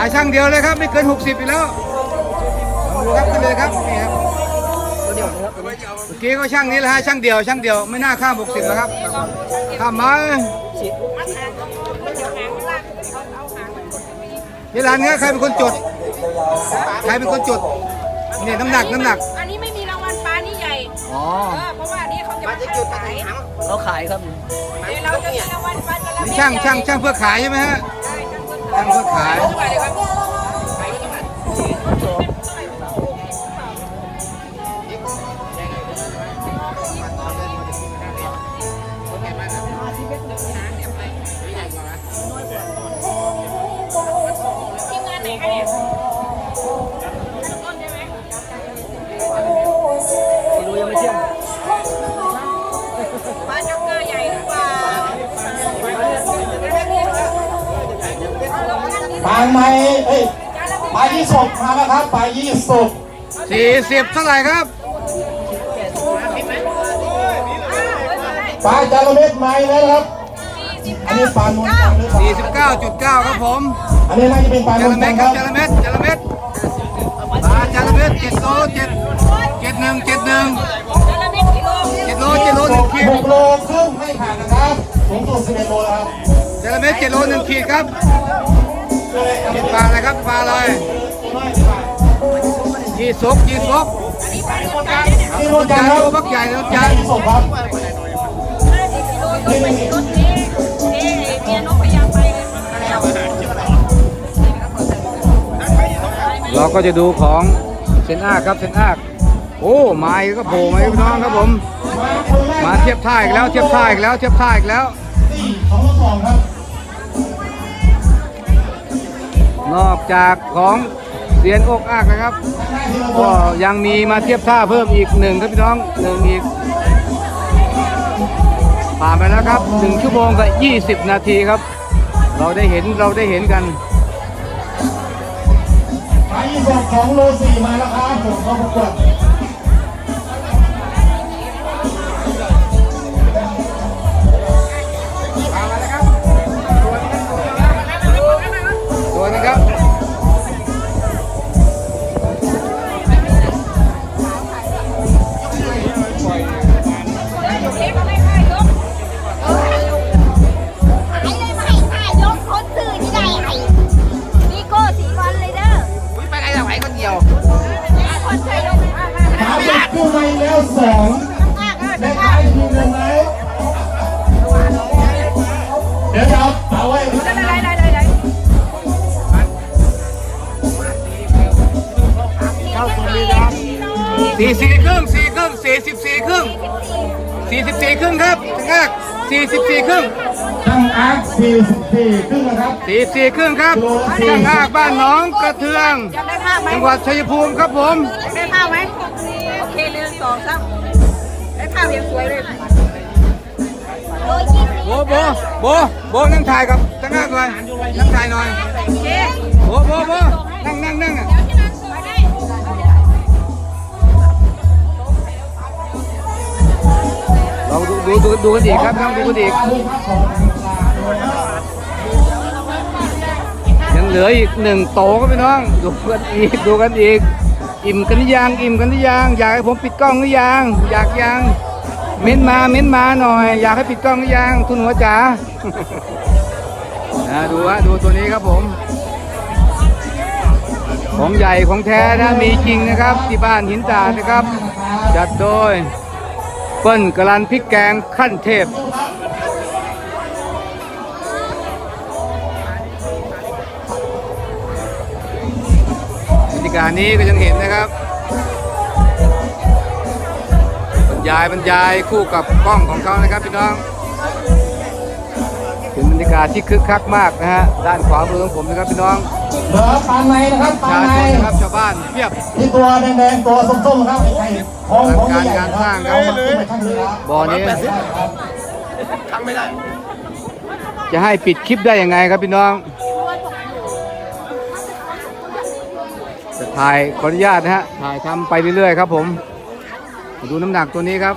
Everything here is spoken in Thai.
ายช่างเดียวเลยครับ ไม่เกิน 60อีกแล้วลองดูครับขึ้นเลยครับนี่ครับตัวเดียวนะครับตัวนี้เมื่อกี้ก็ช่างนี้แหละฮะช่างเดียวช่างเดียวไม่น่าข้าม 60แล้วครับข้ามมาฉีดที่ร้านเนี้ยใครเป็นคนจดใครเป็นคนจดนี่น้ำหนักน้ำหนัก อันนี้ไม่มีรางวัลปลานี่ใหญ่อ๋อเออเพราะว่าอันนี้เขาจะมาขายเขาขายครับเดี๋ยวเราจะมีรางวัลปลาจะละนี่ช่างช่างช่างเพื่อขายใช่ไหมฮะ ช่างเพื่อขายทีมงานไหนคะเนี่ย ปลาไม้เอ้ยปลายี่สกมาแล้วครับปลายี่สก40เท่าไหร่ครับปลาจาระเม็ดไม้แล้วนะครับ อันนี้ปลานวลจันทร์หรือเปล่า49.9ครับผมอันนี้น่าจะเป็นปลานจาวลระเม็จัดนทร์คครัรับบจาระเม็ดจาระเม็ดปลาจาระเม็ด7โล7 71 71จระเข้กิโล7โล7โล1ขีดหกโลครึ่งไม่ผ่านนะครับสูงสุด11โลแล้วครับจาระเม็ด7โล1ขีดครับเป็นปลาอะไรครับปลาอะไรยี่สกยี่สกนี่นวลจันร์ครับตัวบักใหญ่นวลปจัลานทร์ยี่สกครับเอ๊ะเมียนกพยายามไปเราก็จะดูของเซนอาครับเซนอาโอ้ไม้ก็โผล่มาพี่น้องครับผม มาเทียบท่าอีกแล้วเทียบท่าอีกแล้วเทียบท่าอีกแล้วสี่สองสองครับ นอกจากของเสียนอกอักนะครับ ก็ยังมีมาเทียบท่าเพิ่มอีกหนึ่งครับพี่น้องหนึ่งอีก ผ่านไปแล้วครับหนึ่งชั่วโมงกับยี่สิบนาทีครับ เราได้เห็นเราได้เห็นกันปลายี่สกของโลสี่มาแล้วครับผมเข้าประกวด สองมากได้ขายทีมเลยไหมเดี๋ยวจะเอาเอาไว้อะไรอะไรอะไรอะไรสี่สี่ครึ่งสี่ครึ่งสี่สิบสี่ครึ่งสี่สิบสี่ครึ่งครับถึงแรกสี่สิบสี่ครึ่งตั้งอาร์ตสี่สิบสี่ครึ่งนะครับสี่สี่ครึ่งครับช่างภาพบ้านหน้องกระเทืองอยากได้ภาพไหมจังหวัดชัยภูมิครับผมได้ภาพไหมโอ เคหนึ่งสองสามได้ภาพยังสวยเลยโบโบโบโบนั่งถ่ายกับช่างภาพหน่อยนั่งถ่ายหน่อยโอเคโบโบโบนั่งนั่งนั่งอะเราดูดูดูดูกันอีกครับน้องดูกันอีกยังเหลืออีกหนึ่งโตครับพี่น้องดูกันอีกดูกันอีก อิ่มกันหรือยังอิ่มกันหรือยังอยากให้ผมปิดกล้องหรือยังอยากยังเม้นมาเม้นมาหน่อย อยากให้ปิดกล้องหรือยังทุนหัวจ๋านะดูฮะดูตัวนี้ครับผม ของใหญ่ของแท้นะมีจริงนะครับ ที่บ้านหินตานะครับ จัดโดยเปิ้ลกะลันพริกแกงขั้นเทพ กาศนี้ก็ยังเห็นนะครับบรรยายบรรยายคู่กับกล้องของเขานะครับพี่น้องเป็นบรรยากาศที่คึกคักมากนะฮะด้านขวามือของผมนะครับพี่น้องเหลือปลาในนะครับปลาชาวในชนนะครับชาวบ้านเพียบที่ตัวแดงๆตัวส้มๆครับไอ้ของของใหญ่ๆการสร้างคครัรับบเอามาขึ้นไปข้างเรือบ่อนี้ครับทำไม่ได้ จะให้ปิดคลิปได้ยังไงครับพี่น้อง ถ่ายขออนุญาตนะฮะถ่ายทำไปเรื่อยๆครับผมมาดูน้ำหนักตัวนี้ครับ